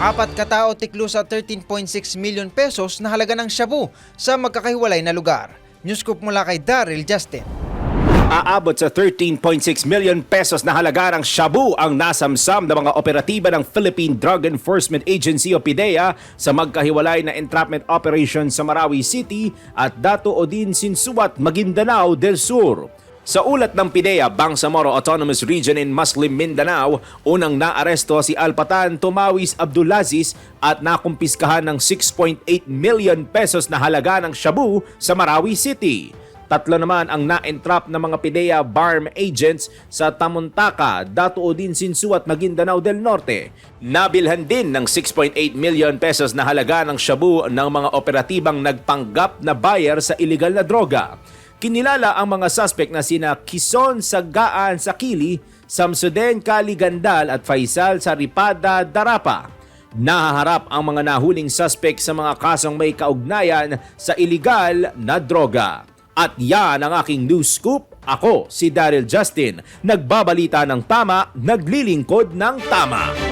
Apat katao tiklo sa 13.6 million pesos na halaga ng shabu sa magkakahiwalay na lugar. Newscoop mula kay Daryl Justin. Aabot sa 13.6 million pesos na halaga ng shabu ang nasamsam ng mga operatiba ng Philippine Drug Enforcement Agency o PIDEA sa magkahiwalay na entrapment operation sa Marawi City at Dato Odin Sinsuat, Maguindanao del Sur. Sa ulat ng PIDEA, Bangsamoro Autonomous Region in Muslim Mindanao, unang naaresto si Alpatan Tomawis Abdulaziz at nakumpiskahan ng 6.8 million pesos na halaga ng shabu sa Marawi City. Tatlo naman ang na-entrap ng mga PIDEA BARM agents sa Tamuntaka, Dato Odin Sinsu at Maguindanao del Norte. Nabilhan din ng 6.8 million pesos na halaga ng shabu ng mga operatibang nagpanggap na buyer sa illegal na droga. Kinilala ang mga suspect na sina Kison Sagaan Sakili, Samsuden Kali Gandal at Faisal Saripada Darapa. Nahaharap ang mga nahuling suspect sa mga kasong may kaugnayan sa iligal na droga. At yan ang aking news scoop. Ako si Daryl Justin, nagbabalita ng tama, naglilingkod ng tama.